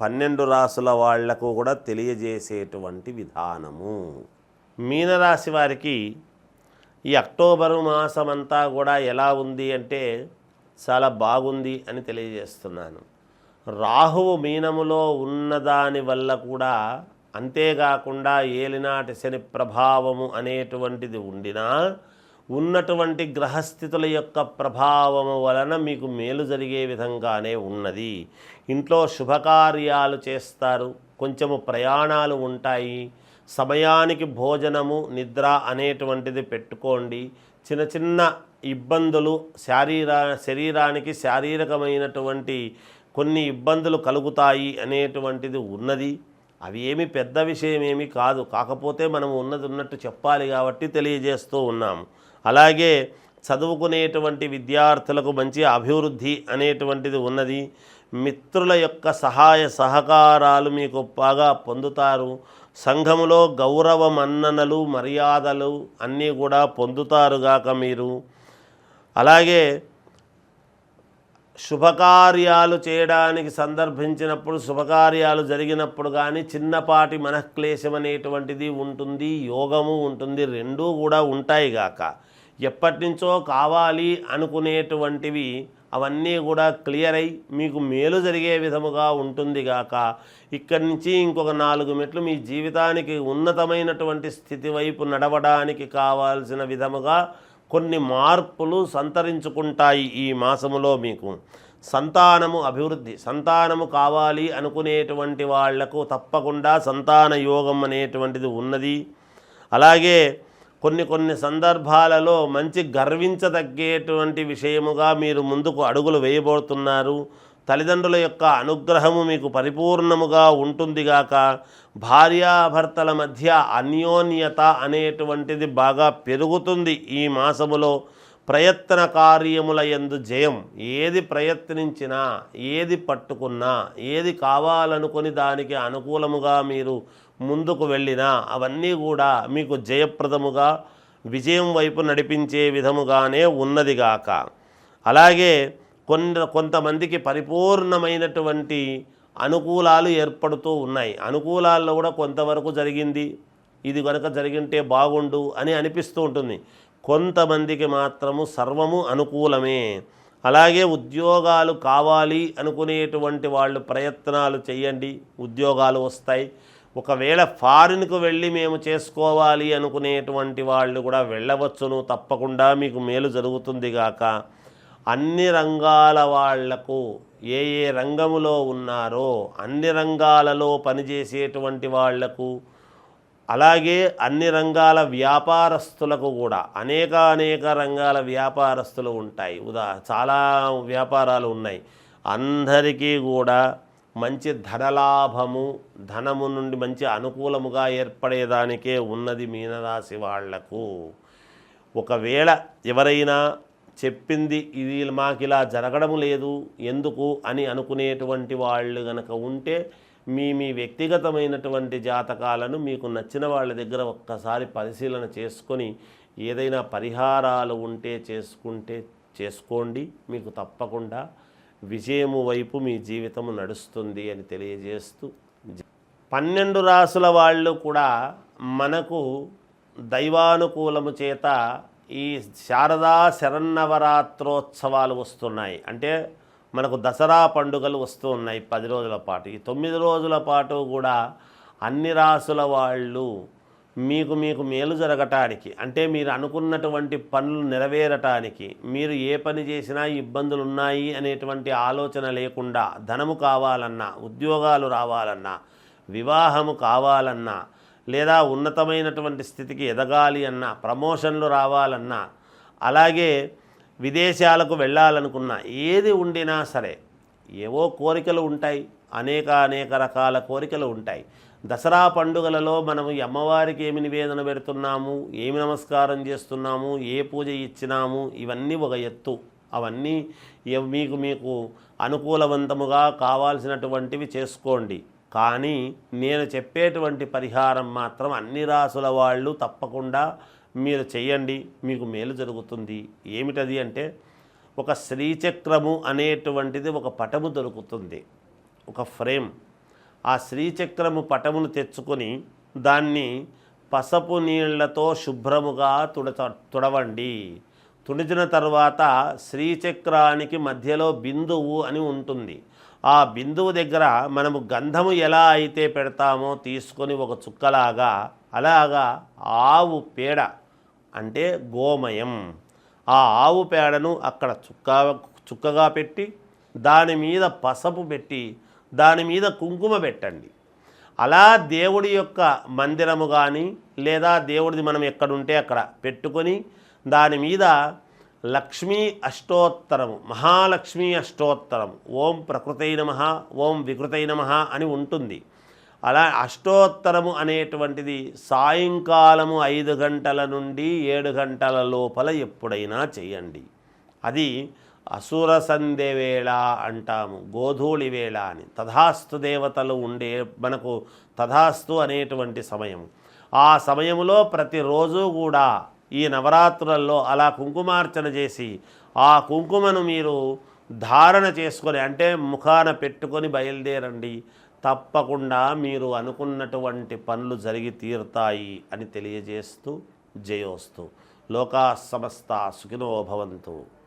పన్నెండు రాసుల వాళ్ళకు కూడా తెలియజేసేటువంటి విధానము. మీనరాశి వారికి ఈ అక్టోబరు మాసం అంతా కూడా ఎలా ఉంది అంటే చాలా బాగుంది అని తెలియజేస్తున్నాను. రాహువు మీనములో ఉన్నదాని వల్ల కూడా అంతేకాకుండా ఏలినాటి శని ప్రభావము అనేటువంటిది ఉండినా ఉన్నటువంటి గ్రహస్థితుల యొక్క ప్రభావము వలన మీకు మేలు జరిగే విధంగానే ఉన్నది. ఇంట్లో శుభకార్యాలు చేస్తారు కొంచెము ప్రయాణాలు ఉంటాయి సమయానికి భోజనము నిద్ర అనేటువంటిది పెట్టుకోండి. చిన్న చిన్న ఇబ్బందులు శారీరా శరీరానికి శారీరకమైనటువంటి కొన్ని ఇబ్బందులు కలుగుతాయి అనేటువంటిది ఉన్నది. అవి ఏమి పెద్ద విషయం ఏమి కాదు కాకపోతే మనం ఉన్నది ఉన్నట్టు చెప్పాలి కాబట్టి తెలియజేస్తూ ఉన్నాము. అలాగే చదువుకునేటువంటి విద్యార్థులకు మంచి అభివృద్ధి అనేటువంటిది ఉన్నది. మిత్రుల యొక్క సహాయ సహకారాలు మీకు బాగా పొందుతారు. సంఘములో గౌరవ మన్ననలు మర్యాదలు అన్నీ కూడా పొందుతారుగాక మీరు. అలాగే శుభకార్యాలు చేయడానికి సందర్భించినప్పుడు శుభకార్యాలు జరిగినప్పుడు కానీ చిన్నపాటి మనఃక్లేశం అనేటువంటిది ఉంటుంది యోగము ఉంటుంది రెండూ కూడా ఉంటాయి గాక. ఎప్పటి నుంచో కావాలి అనుకునేటువంటివి అవన్నీ కూడా క్లియర్ అయి మీకు మేలు జరిగే విధముగా ఉంటుంది గాక. ఇక్కడి నుంచి ఇంకొక నాలుగు మెట్లు మీ జీవితానికి ఉన్నతమైనటువంటి స్థితి వైపు నడవడానికి కావాల్సిన విధముగా కొన్ని మార్పులు సంతరించుకుంటాయి ఈ మాసములో మీకు. సంతానము అభివృద్ధి సంతానము కావాలి అనుకునేటువంటి వాళ్ళకు తప్పకుండా సంతాన యోగం అనేటువంటిది ఉన్నది. అలాగే కొన్ని కొన్ని సందర్భాలలో మంచి గర్వించదగ్గేటువంటి విషయముగా మీరు ముందుకు అడుగులు వేయబోతున్నారు. తల్లిదండ్రుల యొక్క అనుగ్రహము మీకు పరిపూర్ణముగా ఉంటుందిగాక. భార్యాభర్తల మధ్య అన్యోన్యత అనేటువంటిది బాగా పెరుగుతుంది ఈ మాసములో. ప్రయత్న కార్యముల ఎందు జయం. ఏది ప్రయత్నించినా ఏది పట్టుకున్నా ఏది కావాలనుకుని దానికి అనుకూలముగా మీరు ముందుకు వెళ్ళినా అవన్నీ కూడా మీకు జయప్రదముగా విజయం వైపు నడిపించే విధముగానే ఉన్నదిగాక. అలాగే కొంత కొంతమందికి పరిపూర్ణమైనటువంటి అనుకూలాలు ఏర్పడుతూ ఉన్నాయి. అనుకూలాల్లో కూడా కొంతవరకు జరిగింది. ఇది కనుక జరిగింటే బాగుండు అని అనిపిస్తూ ఉంటుంది. కొంతమందికి మాత్రము సర్వము అనుకూలమే. అలాగే ఉద్యోగాలు కావాలి అనుకునేటువంటి వాళ్ళు ప్రయత్నాలు చేయండి. ఉద్యోగాలు వస్తాయి. ఒకవేళ ఫారిన్కు వెళ్ళి మేము చేసుకోవాలి అనుకునేటువంటి వాళ్ళు కూడా వెళ్ళవచ్చును. తప్పకుండా మీకు మేలు జరుగుతుంది గాక. అన్ని రంగాల వాళ్ళకు ఏ ఏ రంగములో ఉన్నారో అన్ని రంగాలలో పనిచేసేటువంటి వాళ్ళకు అలాగే అన్ని రంగాల వ్యాపారస్తులకు కూడా అనేక అనేక రంగాల వ్యాపారస్తులు ఉంటాయి. ఉదా చాలా వ్యాపారాలు ఉన్నాయి. అందరికీ కూడా మంచి ధనలాభము ధనము నుండి మంచి అనుకూలముగా ఏర్పడేదానికే ఉన్నది మీనరాశి వాళ్ళకు. ఒకవేళ ఎవరైనా చెప్పింది ఇది మాకు ఇలా జరగడం లేదు ఎందుకు అని అనుకునేటువంటి వాళ్ళు గనక ఉంటే మీ మీ వ్యక్తిగతమైనటువంటి జాతకాలను మీకు నచ్చిన వాళ్ళ దగ్గర ఒక్కసారి పరిశీలన చేసుకొని ఏదైనా పరిహారాలు ఉంటే చేసుకుంటే చేసుకోండి. మీకు తప్పకుండా విజయము వైపు మీ జీవితము నడుస్తుంది అని తెలియజేస్తూ పన్నెండు రాసుల వాళ్ళు కూడా మనకు దైవానుకూలము చేత ఈ శారదా శరన్నవరాత్రోత్సవాలు వస్తున్నాయి. అంటే మనకు దసరా పండుగలు వస్తూ ఉన్నాయి పది రోజుల పాటు. ఈ తొమ్మిది రోజుల పాటు కూడా అన్ని రాసుల వాళ్ళు మీకు మీకు మేలు జరగటానికి అంటే మీరు అనుకున్నటువంటి పనులు నెరవేరటానికి మీరు ఏ పని చేసినా ఇబ్బందులు ఉన్నాయి అనేటువంటి ఆలోచన లేకుండా ధనము కావాలన్నా ఉద్యోగాలు రావాలన్నా వివాహము కావాలన్నా లేదా ఉన్నతమైనటువంటి స్థితికి ఎదగాలి అన్నా ప్రమోషన్లు రావాలన్నా అలాగే విదేశాలకు వెళ్ళాలనుకున్నా ఏది ఉండినా సరే ఏవో కోరికలు ఉంటాయి అనేక అనేక రకాల కోరికలు ఉంటాయి. దసరా పండుగలలో మనము ఈ అమ్మవారికి ఏమి నివేదన పెడుతున్నాము ఏమి నమస్కారం చేస్తున్నాము ఏ పూజ ఇచ్చినాము ఇవన్నీ ఒక ఎత్తు. అవన్నీ మీకు మీకు అనుకూలవంతముగా కావాల్సినటువంటివి చేసుకోండి. కానీ నేను చెప్పేటువంటి పరిహారం మాత్రం అన్ని రాసుల వాళ్ళు తప్పకుండా మీరు చెయ్యండి మీకు మేలు జరుగుతుంది. ఏమిటది అంటే ఒక శ్రీచక్రము అనేటువంటిది ఒక పటము దొరుకుతుంది ఒక ఫ్రేమ్. ఆ శ్రీచక్రము పటమును తెచ్చుకొని దాన్ని పసపు నీళ్ళతో శుభ్రముగా తుడత తుడవండి. తుడిచిన తర్వాత శ్రీచక్రానికి మధ్యలో బిందువు అని ఉంటుంది. ఆ బిందువు దగ్గర మనము గంధము ఎలా అయితే పెడతామో తీసుకొని ఒక చుక్కలాగా అలాగా ఆవు పేడ అంటే గోమయం. ఆ ఆవు పేడను అక్కడ చుక్క చుక్కగా పెట్టి దాని మీద పసపు పెట్టి దాని మీద కుంకుమ పెట్టండి. అలా దేవుడి యొక్క మందిరము కానీ లేదా దేవుడిది మనం ఎక్కడుంటే అక్కడ పెట్టుకొని దాని మీద లక్ష్మీ అష్టోత్తరము మహాలక్ష్మీ అష్టోత్తరం ఓం ప్రకృతై నమ ఓం వికృతై నమ అని ఉంటుంది. అలా అష్టోత్తరము అనేటువంటిది సాయంకాలము ఐదు గంటల నుండి ఏడు గంటల లోపల ఎప్పుడైనా చేయండి. అది అసుర సంధ్య వేళ అంటాము గోధూళి వేళ అని. తథాస్తు దేవతలు ఉండే మనకు తథాస్తు అనేటువంటి సమయం ఆ సమయంలో ప్రతిరోజు కూడా ఈ నవరాత్రులలో అలా కుంకుమార్చన చేసి ఆ కుంకుమను మీరు ధారణ చేసుకొని అంటే ముఖాన పెట్టుకొని బయలుదేరండి. తప్పకుండా మీరు అనుకున్నటువంటి పనులు జరిగి తీరుతాయి అని తెలియజేస్తూ జయోస్తు. లోకా సమస్త సుఖినోభవంతు